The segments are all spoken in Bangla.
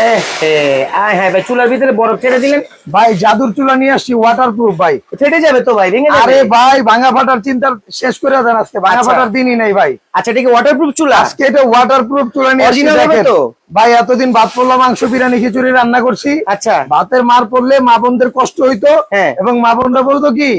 হ্যাঁ ভাই চুলার ভিতরে বরফ ছেড়ে দিলেন। ভাই জাদুর চুলা নিয়ে আসছি ওয়াটার প্রুফ ভাই। ফেটে যাবে তো ভাই আরে ভাই ভাঙা ফাটার চিন্তা শেষ করে দেন আজকে ভাঙা আচ্ছা। ফাটার দিনই নেই ভাই। আচ্ছা এটা কি ওয়াটারপ্রুফ চুলা? আজকে এটা ওয়াটার প্রুফ চুলা নিয়ে আসছি Original হবে দেখেন। তো? ভাই এতদিন ভাত পোলা মাংস বিরিয়ানি খিচুড়ি রান্না করছি। আচ্ছা। ভাতের মার পড়লে মা বোনদের কষ্ট হইতো হ্যাঁ। এবং মা বোনরা বলতো কি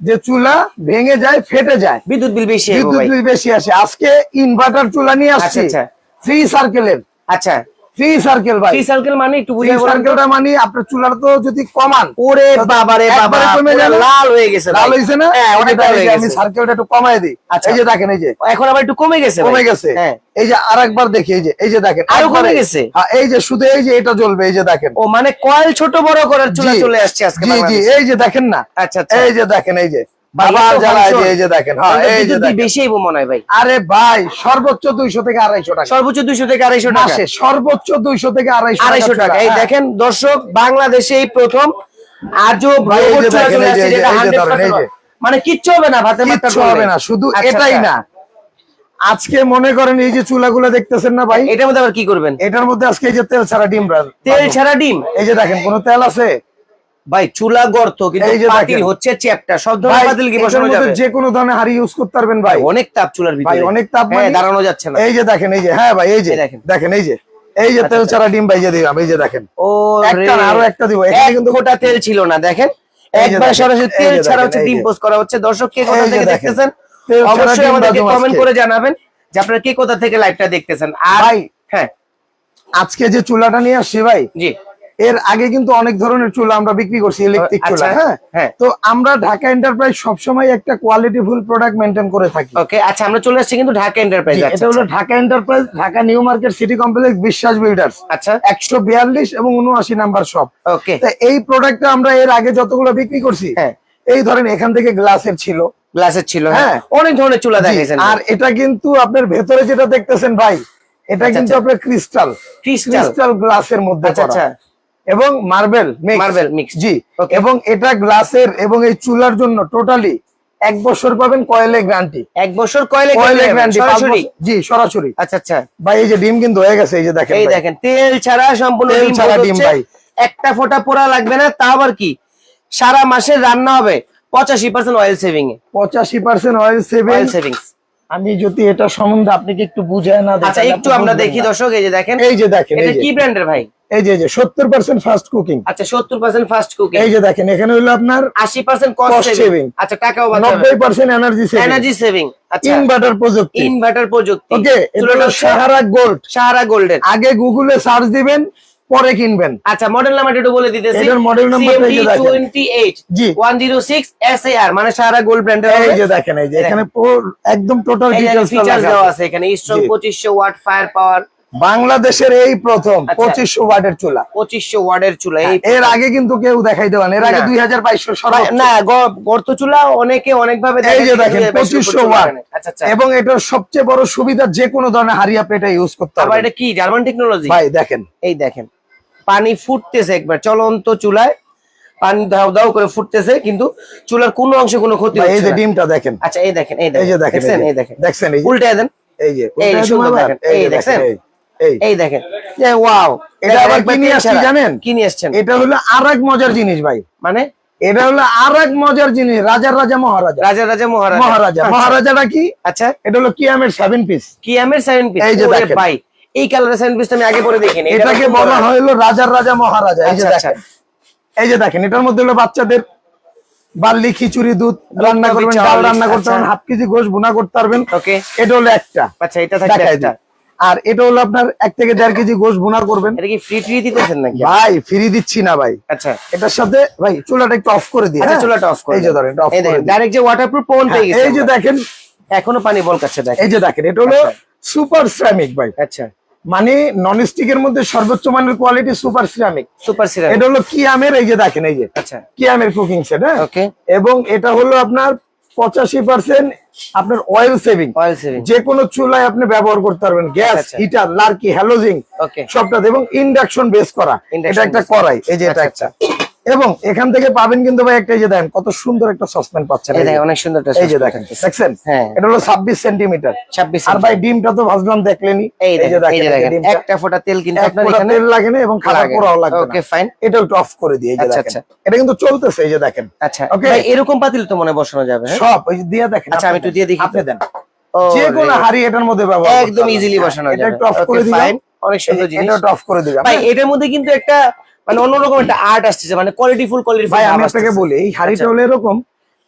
যে চুলা ভেঙে যায় ফেটে যায়। বিদ্যুৎ বিল বেশি বিদ্যুৎ বিল বেশি আসে। আজকে ইনভার্টার চুলা নিয়ে আসছে। আচ্ছা, আচ্ছা। থ্রি সার্কেলের আচ্ছা। থ্রি সার্কেল ভাই। থ্রি সার্কেল মানে একটু থ্রি বলেন সার্কেলটা মানে আপনার চুলার তো যদি কমান ওরে বাবা একবারে কমে লাল হয়ে গেছে লাল ভাই। না? হ্যাঁ এই যে অনেকটা হয়ে এই আমি সার্কেলটা একটু কমায় দিই। এই যে দেখেন এই যে। এখন আবার একটু কমে গেছে কমে গেছে। হ্যাঁ। এই যে আরেকবার দেখি এই যে এই যে দেখেন আরও কমে গেছে? হ্যাঁ, এই যে শুধু এই যে এটা জ্বলবে এই যে দেখেন। ও মানে কয়েল ছোট বড় করার চুলা চলে আসছে আজকে জি জি এই যে দেখেন না? আচ্ছা আচ্ছা। এই যে দেখেন এই যে। বাবার এত যে এই যে দেখেন হ্যাঁ এই যে বেশি মনে হয় ভাই। আরে ভাই সর্বোচ্চ দুইশো থেকে আড়াইশো টাকা। সর্বোচ্চ দুইশো থেকে আড়াইশো টাকা। মাসে সর্বোচ্চ দুইশো থেকে আড়াইশো আড়াইশো টাকা। এই হ্যাঁ। দেখেন দর্শক বাংলাদেশে এই প্রথম। আজও ভাই, এই যে robot চুলা দেখেন, চলে আসছে যেটা 100% ধরেন, এই যে। মানে কিচ্ছু হবে না ভাতের মাত্রা হবে না শুধু আচ্ছা, এটাই না। আজকে মনে করেন এই যে চুলাগুলো দেখতেছেন না ভাই? এটার মধ্যে আবার কি করবেন? এটার মধ্যে আজকে এই যে তেল ছাড়া ডিম তেল ছাড়া ডিম? এই যে দেখেন কোন তেল আছে? ভাই চুলা গর্ত কিন্তু পাতিল হচ্ছে চ্যাপটা সব ধরনের পাতিল কি বসানো যাবে? যে কোনো ধরনের হাড়ি ইউজ করতে পারবেন ভাই। অনেক তাপ চুলার ভিতরে। ভাই অনেক তাপ হ্যাঁ মানে- দাঁড়ানো যাচ্ছে না। এই যে দেখেন এই যে হ্যাঁ ভাই এই যে দেখেন। দেখেন এই যে এই যে তেল ছাড়া ডিম ভাই যে দিলাম এই যে দেখেন। ও একটা। আরও একটা দিব। এখানে কিন্তু- গোটা তেল ছিল না দেখেন। একবার সরাসরি তেল ছাড়া হচ্ছে ডিম পোস্ট করা হচ্ছে। দর্শক কে কোথা থেকে দেখতেছেন অবশ্যই আমাদেরকে কমেন্ট করে জানাবেন যে আপনারা কে কোথা থেকে লাইভটা দেখতেছেন। আর ভাই হ্যাঁ। আজকে যে চুলাটা নিয়ে আসছি ভাই জি। এর আগে কিন্তু অনেক ধরনের চুলা আমরা বিক্রি করছি ইলেকট্রিক আচ্ছা, চুলা হ্যাঁ? হ্যাঁ। তো আমরা ঢাকা এন্টারপ্রাইজ সবসময় একটা কোয়ালিটি ফুল প্রোডাক্ট মেনটেন করে থাকি। ওকে আচ্ছা আমরা চলে আসছি কিন্তু ঢাকা এন্টারপ্রাইজ জি, এটা হলো Dhaka enterprise Dhaka New Market City Complex Biswas builders আচ্ছা। একশো বিয়াল্লিশ এবং উনআশি নাম্বার শপ ওকে তা এই প্রোডাক্টটা আমরা এর আগে যতগুলো বিক্রি করছি হ্যাঁ। এই ধরেন এখান থেকে গ্লাসের ছিল। গ্লাসের ছিল হ্যাঁ। হ্যাঁ। অনেক ধরনের চুলা দেখাইছেন। আর এটা কিন্তু আপনার ভেতরে যেটা দেখতেছেন ভাই এটা আচ্ছা, কিন্তু আচ্ছা। আপনার ক্রিস্টাল? ক্রিস্টাল গ্লাসের মধ্যে আচ্ছা আচ্ছা। এবং মার্বেল মার্বেল mix। জি. এবং এটা গ্লাসের এবং এই চুলার জন্য টোটালি এক বছর পাবেন কয়েলে গ্যারান্টি এক বছর কয়লে কয়েলে গ্যারান্টি সরাসরি? জি সরাসরি। আচ্ছা আচ্ছা। ভাই এই যে ডিম কিন্তু হয়ে গেছে এই যে দেখেন এই দেখেন তেল ছাড়া সম্পূর্ণ ডিম ছাড়া ডিম ভাই। একটা ফোঁটা পোড়া লাগবে না তা আবার কি? সারা মাসে রান্না হবে পঁচাশি পার্সেন্ট অয়েল সেভিং এ পঁচাশি percent oil saving oil savings আমি যদি এটা সম্বন্ধে আপনাকে একটু বুঝায় না আচ্ছা একটু আমরা দেখি। দর্শক এই যে দেখেন। এই যে দেখেন এটা কি ব্র্যান্ডের ভাই? এই যে সত্তর পার্সেন্ট ফাস্ট কুকিং আচ্ছা সত্তর পার্সেন্ট ফাস্ট কুকিং এই যে দেখেন এখানে হলো আপনার আশি পার্সেন্ট কস্ট সেভিং আচ্ছা টাকাও নব্বই পার্সেন্ট এনার্জি এনার্জি সেভিং আচ্ছা। ইনভার্টার প্রযুক্তি। ইনভার্টার প্রযুক্তি। ওকে সাহারা গোল্ড সাহারা গোল্ডের আগে গুগলে সার্চ দিবেন পরে কিনবেন। আচ্ছা মডেল নাম্বার একটু বলে দিতেছি। এটার এই যে দেখেন। জি। মানে সাহারা গোল্ড ব্র্যান্ডের এই যে দেখেন এই যে এখানে একদম টোটাল ডিটেইলস দেওয়া আছে। এখানে। স্ট্রং জি। পঁচিশশো ওয়াট ফায়ার পাওয়ার বাংলাদেশের এই প্রথম আচ্ছা। পঁচিশশো ওয়ার্ডের চুলা। পঁচিশশো ওয়ার্ডের চুলা এই এর আগে কিন্তু কেউ দেখাই দেওয়ান এর আগে দুই হাজার বাইশশো না গর্ত চুলা অনেকে অনেক ভাবে এই যে দেখেন পঁচিশশো নেই। আচ্ছা আচ্ছা। এবং এটার সবচেয়ে বড় সুবিধা যে কোনো ধরনের হাড়ি আপনি ইউজ করতে হবে এটা কি? জার্মান টেকনোলজি ভাই দেখেন। এই দেখেন পানি ফুটতেছে একবার চলন্ত চুলায়। পানি দাও দাও করে ফুটতেছে কিন্তু চুলার কোনো অংশে কোনো ক্ষতি এই যে ডিমটা দেখেন। আচ্ছা এই দেখেন এই এই যে দেখেন দেখেন এই এই যে, দেখেন। দেখছেন এই যে উল্টে দেন। এই যে এই দেখেন, এই যে দেখছেন? এই। দেখেন। যে ওয়াও এটা আবার কি নিয়ে আসছি জানেন? কি নিয়ে আসছেন। এটা হলো আর এক মজার জিনিস ভাই। মানে এটা হলো আর এক মজার জিনিস রাজার রাজা মহারাজা। রাজা রাজা মহারাজা। মহারাজা। আচ্ছা। মহারাজাটা কি? আচ্ছা। এটা হলো কিয়ামের সেভেন পিস কি আমের সেভেন পিস এই যে দেখেন। ভাই এই কালারের সেভেন পিস আমি আগে পরে দেখিনি। এটাকে বলা। হলো রাজার রাজা মহারাজা। এই যে আচ্ছা। দেখেন। এই যে দেখেন এটার মধ্যে হলো বাচ্চাদের বার্লি খিচুড়ি দুধ রান্না করবেন ডাল রান্না করতে আচ্ছা। পারবেন হাফ কেজি গোশ ভুনা করতে পারবেন। ওকে। এটা হলো একটা। আচ্ছা এটা থাকে একটা। আর এটা হলো আপনার এক থেকে দেড় কেজি গোশ ভুনা করবেন। এটা কি ফ্রি ট্রি দিতেছেন নাকি? ভাই ফ্রি দিচ্ছি না ভাই। আচ্ছা। এটার সাথে ভাই চুলাটা একটু অফ করে দিই আচ্ছা হ্যাঁ? চুলাটা অফ করে এই যে ধরেন অফ করে। ডাইরেক্ট যে ওয়াটারপ্রুফ পন হ্যাঁ, পেয়ে গেছে এই যে দেখেন। এখনও পানি বলকাচ্ছে দেখেন। এই যে দেখেন এটা হলো সুপার সিরামিক ভাই। আচ্ছা। মানে নন স্টিকের মধ্যে সর্বোচ্চ মানের quality super ceramic super syrup এটা হলো কিয়ামের এই যে দেখেন এই যে। আচ্ছা। কিয়ামের কুকিং সেট হ্যাঁ? ওকে এবং এটা হলো আপনার পঁচাশি পার্সেন্ট আপনার অয়েল সেভিং অয়েল সেভিং যে কোনো চুলায় আপনি ব্যবহার করতে পারবেন। গ্যাস আচ্ছা। হিটার লার্কি হ্যালোজিং সবটাতে সবটা এবং ইন্ডাকশন বেস করা। এটা একটা করাই এই যে এটা আচ্ছা, একটা। এবং এখান থেকে পাবেন কিন্তু ভাই একটা এই যে দেখেন কত সুন্দর একটা সসপ্যান পাচ্ছেন। এই দেখেন অনেক সুন্দর একটা এই যে দেখেন দেখছেন? হ্যাঁ। এটা হলো ছাব্বিশ সেন্টিমিটার। 26 আর ভাই ডিমটা তো ভাজলাম দেখলেনি এই যে দেখেন একটা ফোঁটা তেল কিন্তু আপনার এখানে তেল লাগে না এবং লাগে পোড়াও লাগবে ওকে ফাইন এটা একটু অফ করে দিই এই যে আচ্ছা, দেখেন। আচ্ছা। এটা কিন্তু চলতেছে এই যে দেখেন। আচ্ছা ওকে ভাই এরকম পাতিল তো মনে বসানো যাবে হ্যাঁ? সব ওই যে দিয়ে দেখেন আচ্ছা, আমি একটু দিয়ে দেখি। আপনি দেন। যে কোনো হাড়ি এটার মধ্যে ব্যবহার একদম ইজিলি বসানো এটা একটু অফ করে দিলাম। ফাইন অনেক সুন্দর জিনিস। এটা অফ করে দিলাম। ভাই এটার মধ্যে কিন্তু একটা মানে অন্যরকম একটা আর্ট আসছে মানে কোয়ালিটি ফুল কোয়ালিটি ভাই আমি আপনাকে বলি এই হাড়িটা আচ্ছা। হলো এরকম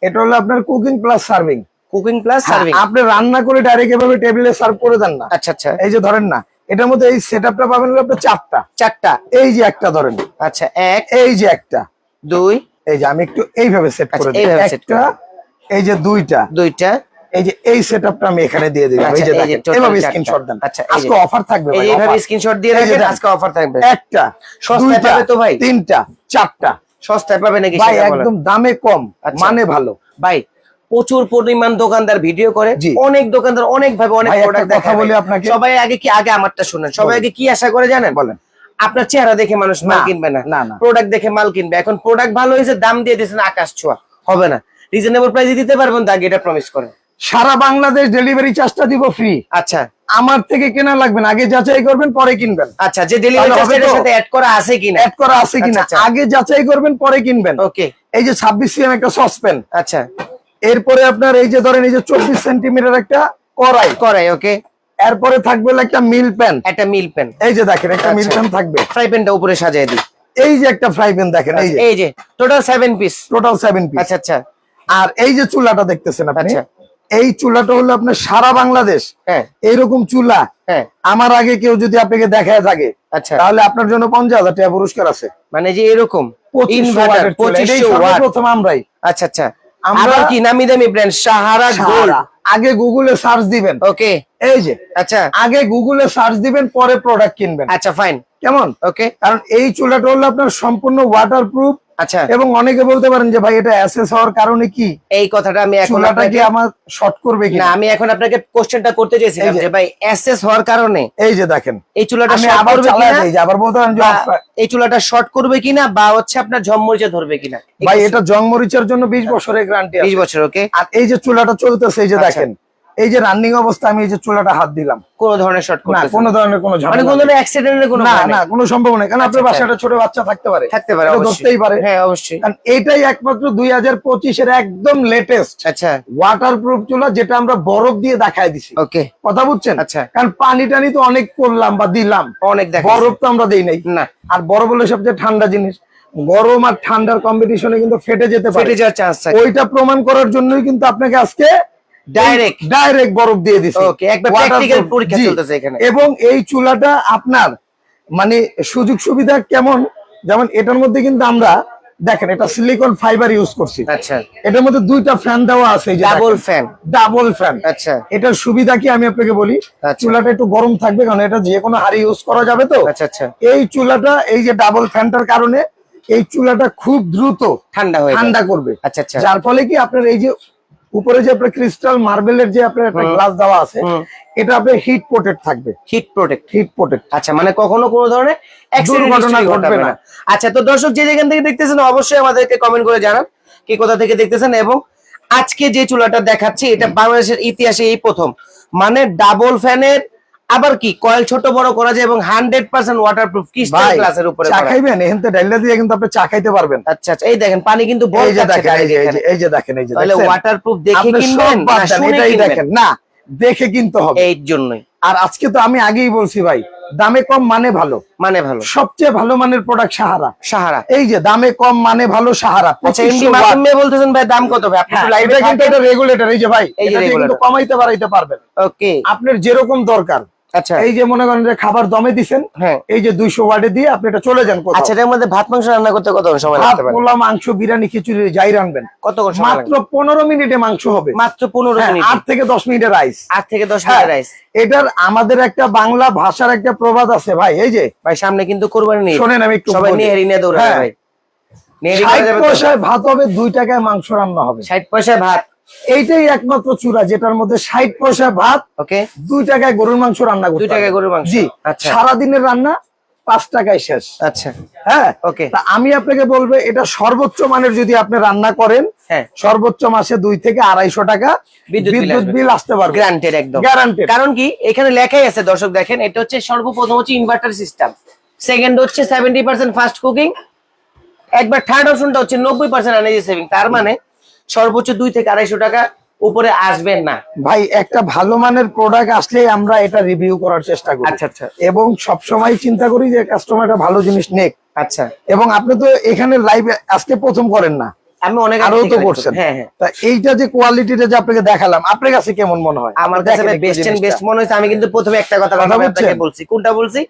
এটা হলো আপনার cooking plus serving cooking plus serving আপনি রান্না করে ডাইরেক্ট এভাবে টেবিলে সার্ভ করে দেন না। আচ্ছা আচ্ছা। এই যে ধরেন না এটার মধ্যে এই সেটআপটা পাবেন হলো আপনি চারটা। চারটা। এই যে একটা ধরেন। আচ্ছা এক এই যে একটা। দুই। এই যে আমি একটু এইভাবে সেট আচ্ছা, করে দিই। একটা এই যে দুইটা। দুইটা। এই যে এই সেটআপটা আমি এখানে দিয়ে দিলাম। এই আচ্ছা, যে দেখেন এভাবে স্ক্রিনশট দেন। আচ্ছা, আজকে অফার থাকবে ভাই এইভাবে স্ক্রিনশট দিয়ে রাখেন আজকে অফার থাকবে। একটা সস্তায় পাবে তো ভাই? তিনটা চারটা। সস্তায় পাবে নাকি ভাই একদম দামে কম আচ্ছা। মানে ভালো। ভাই প্রচুর পরিমাণ দোকানদার ভিডিও করে অনেক দোকানদার অনেক ভাবে অনেক প্রোডাক্ট দেখায় বলি আপনাকে। সবাই আগে কি আগে আমারটা শুনেন। সবাই আগে কি আশা করে জানেন? বলেন। আপনার চেহারা দেখে মানুষ মাল কিনবে না। না, না। প্রোডাক্ট দেখে মাল কিনবে। এখন প্রোডাক্ট ভালো হয়েছে দাম দিয়ে দিয়েছেন আকাশ ছোঁয়া। হবে না। রিজনেবল প্রাইসে দিতে পারবেন আগে এটা প্রমিস করেন। সারা বাংলাদেশ ডেলিভারি চার্জটা দিব ফ্রি আচ্ছা। আমার থেকে কেনা লাগবে না আগে যাচাই করবেন পরে কিনবেন। আচ্ছা যে ডেলিভারি চার্জের সাথে অ্যাড করা আছে কিনা? অ্যাড করা আছে কিনা। আচ্ছা, আচ্ছা। আগে যাচাই করবেন পরে কিনবেন। ওকে এই যে ছাব্বিশ সিএম একটা সসপেন আচ্ছা। এরপরে আপনার এই যে ধরেন এই যে চব্বিশ সেন্টিমিটার একটা কড়াই। করাই ওকে এরপরে থাকবে একটা মিল প্যান একটা মিল পেন এই যে দেখেন একটা মিল আচ্ছা। প্যান থাকবে। ফ্রাই প্যানটা উপরে সাজিয়ে দিই। এই যে একটা ফ্রাই প্যান দেখেন এই যে। এই যে total seven piece total seven piece আচ্ছা আচ্ছা। আর এই যে চুলাটা দেখতেছেন আপনি আচ্ছা। এই চুলাটা হলো আপনার সারা বাংলাদেশ। হ্যাঁ। এইরকম চুলা। হ্যাঁ। আমার আগে কেউ যদি আপনাকে দেখায় থাকে আচ্ছা। তাহলে আপনার জন্য পঞ্চাশ হাজার টাকা পুরস্কার আছে। মানে যে এরকম সর্বপ্রথম আমরাই। আচ্ছা আচ্ছা। আমরা- কি নামি দামি ব্র্যান্ড সাহারা গোল্ড আগে গুগলে সার্চ দিবেন। ওকে। এই যে আচ্ছা। আগে গুগলে সার্চ দিবেন পরে প্রোডাক্ট কিনবেন। আচ্ছা ফাইন কেমন? ওকে। কারণ এই চুলাটা হলো আপনার সম্পূর্ণ ওয়াটার প্রুফ আচ্ছা। এবং অনেকে বলতে পারেন যে ভাই এটা অ্যাসেস হওয়ার কারণে কি? এই কথাটা আমি এখন আপনাকে আমার শর্ট করবে কি না আমি এখন আপনাকে কোশ্চেনটা করতে চাইছিলাম যে- ভাই এসএস হওয়ার কারণে এই যে দেখেন এই চুলাটা আমি আবার চালাই যে আবার বলতে পারেন যে এই চুলাটা শর্ট করবে কিনা বা হচ্ছে আপনার ঝমমরিচা ধরবে কিনা? ভাই এটা জংমরিচের জন্য বিশ বছরের গ্যারান্টি আছে। বছর ওকে আর এই যে চুলাটা চলতেছে এই যে আচ্ছা। দেখেন এই যে রানিং অবস্থা আমি এই যে চুলাটা হাত দিলাম। কোন ধরনের শর্ট না কোনো ধরনের কোনো মানে কোন ধরনের অ্যাক্সিডেন্টের কোনো না না কোনো সম্ভব নেই কারণ আপনার আচ্ছা, বাসায় একটা ছোট বাচ্চা থাকতে পারে। থাকতে পারে ধরতেই পারে। হ্যাঁ অবশ্যই। কারণ এইটাই একমাত্র দুই হাজার পঁচিশের একদম লেটেস্ট আচ্ছা। ওয়াটার প্রুফ চুলা যেটা আমরা বরফ দিয়ে দেখায় দিছি। ওকে। কথা বুঝছেন? আচ্ছা। কারণ পানি টানি তো অনেক করলাম বা দিলাম। অনেক দেখা বরফ তো আমরা দেই নাই। না। আর বরফ হলো সবচেয়ে ঠান্ডা জিনিস। গরম আর ঠান্ডার কম্পিটিশনে কিন্তু ফেটে যেতে পারে। ফেটে যাওয়ার চান্স ওইটা প্রমাণ করার জন্যই কিন্তু আপনাকে আজকে Direct? ডাইরেক্ট বরফ দিয়ে দিছি। একবার Waterproof, practical পরীক্ষা চলতেছে এখানে। এবং এই চুলাটা আপনার মানে সুযোগ সুবিধা কেমন? যেমন এটার মধ্যে কিন্তু আমরা দেখেন এটা সিলিকন ফাইবার ইউজ করছি। আচ্ছা। এটার মধ্যে দুইটা ফ্যান দেওয়া আছে ডাবল ফ্যান ডাবল ফ্যান আচ্ছা। এটার সুবিধা কি আমি আপনাকে বলি? আচ্ছা। চুলাটা একটু গরম থাকবে কারণ এটা যে কোনো হাড়ি ইউজ করা যাবে তো। আচ্ছা আচ্ছা। এই চুলাটা এই যে ডাবল ফ্যানটার কারণে এই চুলাটা খুব দ্রুত ঠান্ডা হয়ে ঠান্ডা করবে। আচ্ছা আচ্ছা। যার ফলে কি আপনার এই যে উপরে যে আপনার ক্রিস্টাল মার্বেলের যে আপনার একটা গ্লাস দেওয়া আছে এটা আপনার হিট প্রোটেক্ট থাকবে। হিট প্রোটেক্ট হিট প্রোটেক্ট আচ্ছা মানে কখনো কোনো ধরনের দুর্ঘটনা ঘটবে। না। আচ্ছা তো দর্শক যে যেখান থেকে দেখতেছেন অবশ্যই আমাদেরকে কমেন্ট করে জানান কি কোথা থেকে দেখতেছেন এবং আজকে যে চুলাটা দেখাচ্ছি এটা বাংলাদেশের ইতিহাসে এই প্রথম। মানে ডাবল ফ্যানের আবার কি? কয়েল ছোট বড় করা যায় এবং হান্ড্রেড পার্সেন্ট ওয়াটারপ্রুফ ক্রিস্টাল ভাই গ্লাসের উপরে চা খাইবেন? এখান থেকে ডাইলা দিয়ে কিন্তু আপনি চা খাইতে পারবেন। আচ্ছা আচ্ছা এই দেখেন পানি কিন্তু বল এই যে দেখেন এই যে- দেখেন এই যে তাহলে দেখছেন? ওয়াটারপ্রুফ দেখে কিনবেন না এটাই দেখেন। না দেখে কিনতে হবে। এই জন্যই। আর আজকে তো আমি আগেই বলছি ভাই দামে কম মানে ভালো। মানে ভালো। সবচেয়ে ভালো মানের প্রোডাক্ট সাহারা। সাহারা। এই যে দামে কম মানে ভালো সাহারা আচ্ছা এমডি 2500 মাসুম ভাই বলতেছেন ভাই দাম কত ভাই? হ্যাঁ, কিন্তু এটা রেগুলেটর এই যে ভাই এই এটা কিন্তু কমাইতে বাড়াইতে পারবেন। ওকে আপনার যেরকম দরকার। আচ্ছা। এই যে মনে করেন যে খাবার দমে দিছেন হ্যাঁ। এই যে দুইশো ওয়ার্ডে দিয়ে আপনি এটা চলে যান আচ্ছা এটার মধ্যে ভাত মাংস রান্না করতে কত সময় লাগতে পারে? পোলা মাংস বিরিয়ানি খিচুড়ি যাই কতক্ষণ সময় মাত্র লাগবে? পনেরো মিনিটে মাংস হবে। মাত্র পনেরো হ্যাঁ, মিনিট। আট থেকে দশ মিনিটের রাইস। আট থেকে দশ হ্যাঁ, মিনিট রাইস। এটার আমাদের একটা বাংলা ভাষার একটা প্রবাদ আছে ভাই এই যে। ভাই সামনে কিন্তু কোরবানি নেই শোনেন আমি একটু সবাই নিয়ে হেরি নিয়ে দৌড়াবে হ্যাঁ। ভাই। নেহারি যাবে ভাত হবে দুই টাকায় মাংস রান্না হবে। ষাট পয়সা ভাত। এইটাই একমাত্র চূড়া যেটার মধ্যে ষাট পয়সা ভাত ওকে। দুই টাকায় গরুর মাংস রান্না করতে দুই টাকায় গরুর মাংস। জি আচ্ছা। সারাদিনের রান্না পাঁচ টাকায় শেষ। আচ্ছা। হ্যাঁ? ওকে। আমি আপনাকে বলব এটা সর্বোচ্চ মানের যদি আপনি রান্না করেন হ্যাঁ। সর্বোচ্চ মাসে দুই থেকে আড়াইশো টাকা বিদ্যুৎ। বিল আসতে পারবে। গ্রান্টেড একদম। গ্যারান্টেড কারণ কি? এখানে লেখাই আছে দর্শক দেখেন এটা হচ্ছে সর্বপ্রথম হচ্ছে ইনভার্টার সিস্টেম সেকেন্ড হচ্ছে সেভেন্টি পার্সেন্ট ফাস্ট কুকিং একবার থার্ড অপশনটা হচ্ছে নব্বই পার্সেন্ট এনার্জি সেভিং তার মানে সর্বোচ্চ দুই থেকে আড়াইশো টাকা উপরে আসবেন না। ভাই একটা ভালো মানের প্রোডাক্ট আসলে আমরা এটা রিভিউ করার চেষ্টা করি। আচ্ছা আচ্ছা। এবং সব সময় চিন্তা করি যে কাস্টমারটা ভালো জিনিস নেক। আচ্ছা। এবং আপনি তো এখানে লাইভ আজকে প্রথম করেন না। আমি অনেক আরও তো করছেন। হ্যাঁ হ্যাঁ। এইটা যে কোয়ালিটিটা যে আপনাকে দেখালাম আপনার কাছে কেমন মনে হয়? আমার কাছে বেস্ট এন্ড বেস্ট মনে হয়েছে। আমি কিন্তু প্রথমে একটা কথা আপনাকে বলছি। কোনটা বলছি?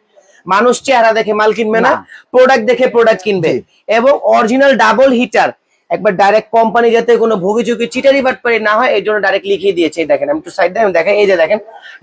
মানুষ চেহারা দেখে মাল কিনবে না। প্রোডাক্ট দেখে প্রোডাক্ট কিনবে। এবং অরিজিনাল ডাবল হিটার একবার ডাইরেক্ট কোম্পানি যাতে কোনো ভুগি চুকি চিটারি বাটপারি না হয় এই জন্য ডাইরেক্ট লিখিয়ে দিয়েছে এই দেখেন আমি একটু সাইড দিয়ে দেখেন এই যে দেখেন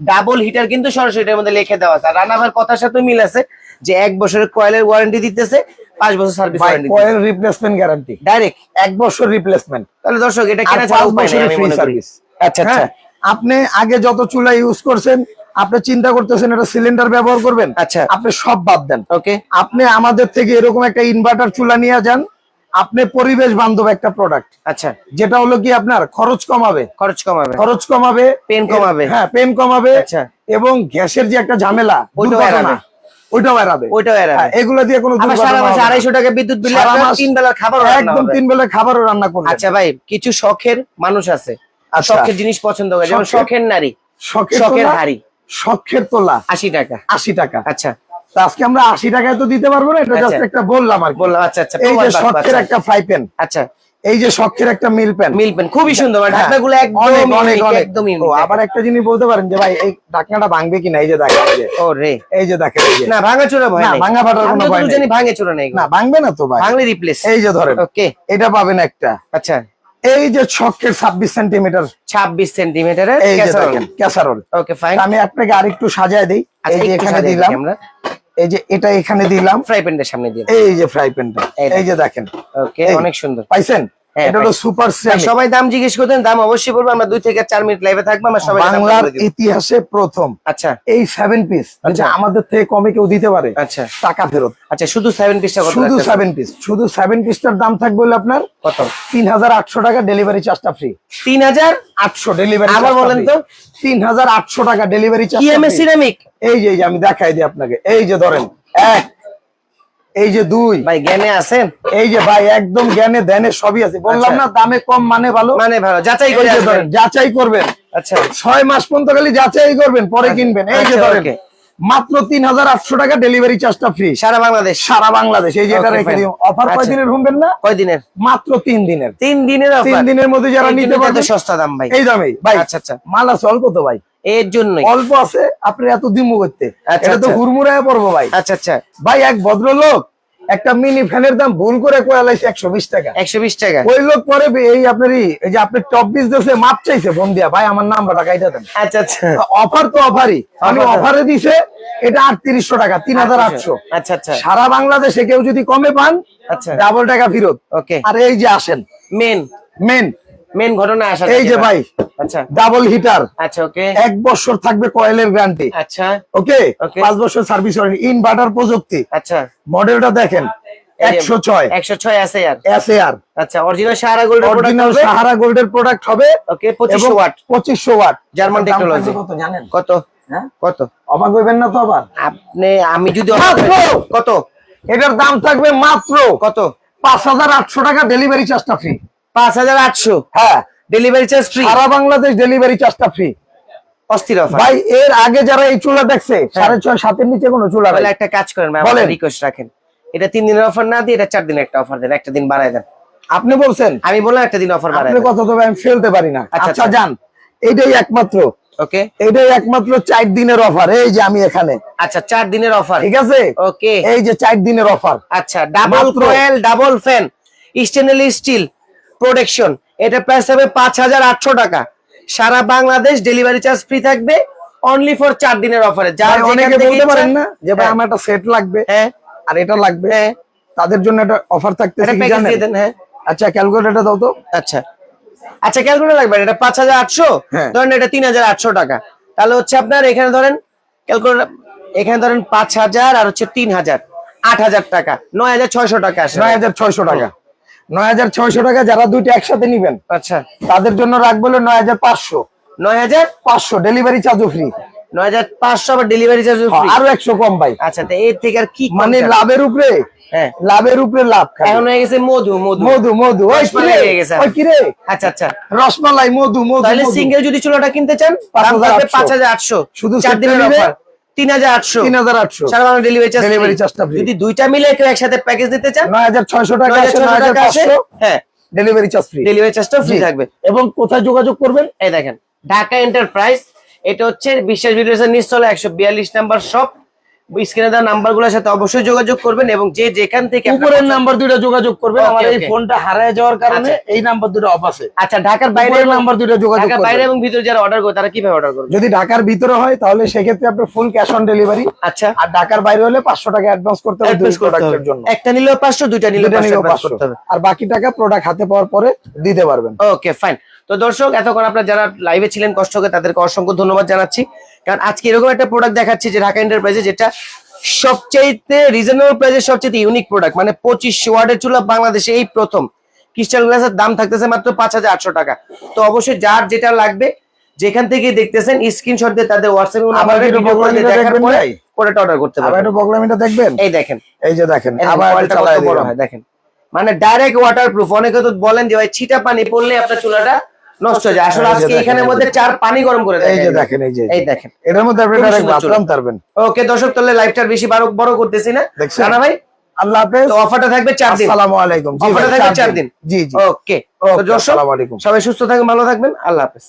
ডাবল হিটার কিন্তু সরাসরি এটার মধ্যে লিখে দেওয়া আছে। রানাভার কথার সাথে মিল আছে যে এক বছরের কয়েলের ওয়ারেন্টি দিতেছে পাঁচ বছর service warranty coil replacement guarantee direct এক বছর রিপ্লেসমেন্ট তাহলে দর্শক এটা কেনা বছরের ফ্রি সার্ভিস আচ্ছা আচ্ছা। হ্যাঁ, আপনি আগে যত চুলা ইউজ করছেন আপনি চিন্তা করতেছেন এটা সিলিন্ডার ব্যবহার করবেন? আচ্ছা। আপনি সব বাদ দেন। ওকে আপনি আমাদের থেকে এরকম একটা ইনভার্টার চুলা নিয়ে যান আপনি পরিবেশ বান্ধব একটা প্রোডাক্ট আচ্ছা। যেটা হলো কি আপনার খরচ কমাবে। খরচ কমাবে। খরচ কমাবে পেন কমাবে। হ্যাঁ পেন কমাবে আচ্ছা। এবং গ্যাসের যে একটা ঝামেলা ওইটাও দুর্ঘটনা, ওইটাও এড়াবে। ওইটাও এড়াবে। হ্যাঁ, এগুলো দিয়ে কোনো আবার সারা মাসে আড়াইশো টাকা বিদ্যুৎ বিল তিন বেলার খাবার একদম তিন বেলা খাবারও রান্না করবে। আচ্ছা ভাই কিছু শখের মানুষ আছে। আচ্ছা। শখের জিনিস পছন্দ করে যেমন শখের- নারী। শখের শখের তোলা হাড়ি। শখের তোলা। আশি টাকা। আশি টাকা। আচ্ছা। আজকে আমরা আশি টাকায় তো দিতে পারব না এটা আচ্ছা। জাস্ট একটা বললাম আর বললাম আচ্ছা আচ্ছা এই যে শখের আচ্ছা। একটা ফ্রাই প্যান আচ্ছা। এই যে শখের একটা মিল প্যান মিল পেন খুবই সুন্দর মানে হ্যাঁ, ঢাকনাগুলো একদম অনেক একদম আবার একটা জিনিস বলতে পারেন যে ভাই এই ঢাকনাটা ভাঙবে কিনা এই যে দেখেন ও রে। এই যে দেখেন না ভাঙা চোরা ভয় না, ভাঙা ফাটার কোনো ভয় নেই। ভাঙে চোরা নেই। না ভাঙবে না তো ভাই। ভাঙলে রিপ্লেস এই যে ধরেন। ওকে এটা পাবেন একটা। আচ্ছা। এই যে শখের ছাব্বিশ সেন্টিমিটার ছাব্বিশ সেন্টিমিটারের ক্যাসারোল ওকে ফাইন আমি আপনাকে আরেকটু সাজায় দিই। আচ্ছা এই যে এখানে দিলাম। আমরা। এই যে এটা এখানে দিলাম। ফ্রাই প্যানটার সামনে দিয়ে এই যে ফ্রাই প্যানটা এই যে দেখেন। ওকে অনেক সুন্দর। পাইছেন? এটা হলো সুপার ভাই, সবাই দাম জিজ্ঞেস করতেন দাম অবশ্যই বলব। আমরা দুই থেকে চার মিনিট লাইভে থাকব আমরা সবাই বাংলার ইতিহাসে প্রথম। আচ্ছা। এই সেভেন পিস আচ্ছা। আমাদের থেকে কমে কেউ দিতে পারে। আচ্ছা। টাকা ফেরত। আচ্ছা শুধু সেভেন পিসটা শুধু সেভেন পিস শুধু সেভেন পিসটার দাম থাকবে হলো আপনার কত? তিন হাজার আটশো টাকা ডেলিভারি চার্জটা ফ্রি তিন হাজার আটশো ডেলিভারি আবার বলেন তো। তিন হাজার আটশো টাকা ডেলিভারি চার্জ সিরামিক এই যে এই যে আমি দেখাই দিই আপনাকে। এই যে ধরেন এক এই যে দুই। ভাই জ্ঞানে আছেন? এই যে ভাই একদম জ্ঞানে ধ্যানে সবই আছে। বললাম আচ্ছা। না দামে কম মানে ভালো। মানে ভালো যাচাই করে ধরেন যাচাই করবেন। আচ্ছা। ছয় মাস পর্যন্ত খালি যাচাই করবেন পরে কিনবেন। এই যে আচ্ছা, ধরেন মাত্র তিন হাজার আটশো টাকা ডেলিভারি চার্জটা ফ্রি সারা বাংলাদেশ। সারা বাংলাদেশ। এই যে এটা রেখে. দিই অফার কয় আচ্ছা। দিনের শুনবেন না? কয় দিনের? মাত্র তিন দিনের। তিন দিনের তিন দিনের মধ্যে যারা নিতে পারবে সস্তা দাম ভাই। এই দামে ভাই আচ্ছা আচ্ছা। মাল আছে অল্প তো ভাই। এর জন্যই। অল্প আছে আপনি এত দিমু করতে। আচ্ছা, এটা তো আচ্ছা। হুড়মুড়ায় পড়ব ভাই। আচ্ছা আচ্ছা। ভাই এক ভদ্রলোক একটা মিনি ফ্যানের দাম ভুল করে কয়ালাইছে একশো বিশ টাকা। একশো বিশ টাকা। ওই লোক পরে এই আপনার এই যে আপনি টপ বিজনেসে মাপ চাইছে ফোন দিয়া। ভাই আমার দেন। আচ্ছা আচ্ছা। অফার তো অফারই। আমি অফারে দিছে এটা আটত্রিশশো টাকা তিন হাজার আটশো। আচ্ছা আচ্ছা। সারা বাংলাদেশে কেউ যদি কমে পান আচ্ছা। ডাবল টাকা ফেরত। ওকে। আর এই যে আসেন। মেন। মেন। মেন ঘটনা আসা এই যে ভাই আচ্ছা। ডাবল হিটার আচ্ছা ওকে এক বছর থাকবে কয়েলের গ্যারান্টি আচ্ছা। ওকে পাঁচ বছর সার্ভিস ওয়ারেন্টি ইনভার্টার প্রযুক্তি। আচ্ছা। মডেলটা দেখেন একশো ছয়। একশো ছয় আর এস আর আচ্ছা original Sahara gold original Sahara গোল্ডের প্রোডাক্ট হবে ওকে পঁচিশশো ওয়াট পঁচিশশো ওয়াট জার্মান টেকনোলজি কত জানেন? কত? হ্যাঁ? কত? অবাক হইবেন না তো আবার? আপনি আমি যদি কত? এটার দাম থাকবে মাত্র কত? পাঁচ হাজার আটশো টাকা ডেলিভারি চার্জটা ফ্রি পাঁচ হাজার আটশো। হ্যাঁ। ডেলিভারি চার্জ ফ্রি সারা বাংলাদেশ ডেলিভারি চার্জটা ফ্রি অস্থির অফার। ভাই এর আগে যারা এই চুলা দেখছে সাড়ে ছয় সাতের নিচে কোনো চুলা একটা কাজ করেন ভাই রিকোয়েস্ট রাখেন। এটা তিন দিনের অফার না দিয়ে এটা চার দিনের একটা অফার দেন একটা দিন বাড়ায় দেন। আপনি বলছেন? আমি বললাম একটা দিন অফার বাড়ায় আপনি কথা তবে আমি ফেলতে পারি না। আচ্ছা, আচ্ছা আচ্ছা। যান। এইটাই একমাত্র। ওকে এইটাই একমাত্র চার দিনের অফার এই যে আমি এখানে। আচ্ছা চার দিনের অফার ঠিক আছে? ওকে এই যে চার দিনের অফার আচ্ছা double. Coil double fan stainless steel protection. এটা প্রাইস হবে পাঁচ হাজার আটশো টাকা। সারা বাংলাদেশ ডেলিভারি চার্জ ফ্রি থাকবে অনলি ফর চার দিনের অফারে যার ভাই, অনেকে বলতে পারেন না যে ভাই হ্যাঁ, আমার একটা সেট লাগবে হ্যাঁ। আর এটা লাগবে। হ্যাঁ। তাদের জন্য একটা অফার দেন হ্যাঁ। আচ্ছা ক্যালকুলেটরটা দাও তো। আচ্ছা। আচ্ছা ক্যালকুলেটর লাগবে এটা পাঁচ হাজার আটশো? হ্যাঁ। ধরেন এটা তিন হাজার আটশো টাকা। তাহলে হচ্ছে আপনার এখানে ধরেন ক্যালকুলেটর এখানে ধরেন পাঁচ হাজার আর হচ্ছে তিন হাজার আট হাজার টাকা। নয় হাজার ছয়শো টাকা আসে। নয় হাজার ছয়শো টাকা। নয় হাজার ছয়শো টাকা যারা দুইটা একসাথে নিবেন আচ্ছা। তাদের জন্য রাখব নয় হাজার পাঁচশো। নয় হাজার পাঁচশো ডেলিভারি চার্জও ফ্রি নয় হাজার পাঁচশো আবার ডেলিভারি চার্জ আরও একশো কম ভাই। আচ্ছা এর থেকে আর কি মানে লাভের উপরে হ্যাঁ। লাভের উপরে লাভ। এখন হয়ে গেছে মধু মধু। মধু মধু। রসমালাই হয়ে গেছে। আচ্ছা আচ্ছা। রসমালাই মধু মধু তাহলে সিঙ্গেল যদি চুলাটা কিনতে চান দাম 5,800 থাকবে পাঁচ হাজার আটশো। শুধু চার দিনের অফার ডেলিভারি যদি দুইটা মিলে কেউ একসাথে প্যাকেজ দিতে চান নয় হাজার ছয়শো টাকা নয় হাজার হ্যাঁ। ডেলিভারি চার্জ ফ্রি ডেলিভারি চার্জটা ফ্রি থাকবে। এবং কোথায় যোগাযোগ করবেন? এই দেখেন ঢাকা এন্টারপ্রাইজ এটা হচ্ছে বিশ্বাস নিচতলা একশো বিয়াল্লিশ নাম্বার শপ স্ক্রিনে দেওয়া নাম্বারগুলোর সাথে অবশ্যই যোগাযোগ করবেন এবং যে যেখান থেকে উপরের নাম্বার দুইটা যোগাযোগ করবেন আমার এই ফোনটা হারায় যাওয়ার কারণে আচ্ছা। এই নাম্বার দুটো অফ আছে। আচ্ছা ঢাকার বাইরে উপরের নাম্বার দুইটা যোগাযোগ ঢাকার বাইরে এবং ভিতরে যারা অর্ডার করে তারা কীভাবে অর্ডার করবে? যদি ঢাকার ভিতরে হয় তাহলে সেক্ষেত্রে আপনার ফুল ক্যাশ অন ডেলিভারি আচ্ছা। আর ঢাকার বাইরে হলে পাঁচশো টাকা অ্যাডভান্স করতে হবে দুই প্রোডাক্টের জন্য। একটা নিলেও পাঁচশো দুইটা নিলেও করতে হবে। আর বাকি টাকা প্রোডাক্ট হাতে পাওয়ার পরে দিতে পারবেন। ওকে ফাইন তো দর্শক এতক্ষণ আপনারা যারা লাইভে ছিলেন কষ্ট করে তাদেরকে অসংখ্য ধন্যবাদ জানাচ্ছি। কারণ আজকে এরকম একটা প্রোডাক্ট দেখাচ্ছি যে ঢাকা এন্টারপ্রাইজে যেটা সবচাইতে রিজনেবল প্রাইসের সবচেয়ে ইউনিক প্রোডাক্ট মানে পঁচিশ ওয়ার্ডের চুলা বাংলাদেশে এই প্রথম। ক্রিস্টাল গ্লাসের দাম থাকতেছে মাত্র পাঁচ হাজার আটশো টাকা। তো অবশ্যই যার যেটা লাগবে যেখান থেকে দেখতেছেন স্ক্রিনশট দিয়ে তাদের হোয়াটসঅ্যাপে দেখার পরে অর্ডার করতে পারবেন। একটু বগলামিটা দেখবেন? এই দেখেন। এই যে দেখেন আবার বড় হয় দেখেন। মানে ডাইরেক্ট ওয়াটার প্রুফ অনেকে তো বলেন যে ভাই ছিটা পানি পড়লে আপনার চুলাটা নষ্ট হয়ে যায়। আসলে আজকে এখানের মধ্যে চার পানি গরম করে এই যে দেখেন এই যে এই দেখেন। এটার মধ্যে আপনি ডাইরেক্ট বাথরুম তারবেন। ওকে দর্শক তাহলে লাইভটার বেশি বড় বড় করতেছি না। দেখছেন? ভাই। আল্লাহ হাফেজ। তো অফারটা থাকবে চার দিন। আসসালামু আলাইকুম। অফারটা থাকবে চার দিন। জি জি। ওকে। তো দর্শক আসসালামু আলাইকুম। সবাই সুস্থ থাকবেন ভালো থাকবেন। আল্লাহ হাফেজ।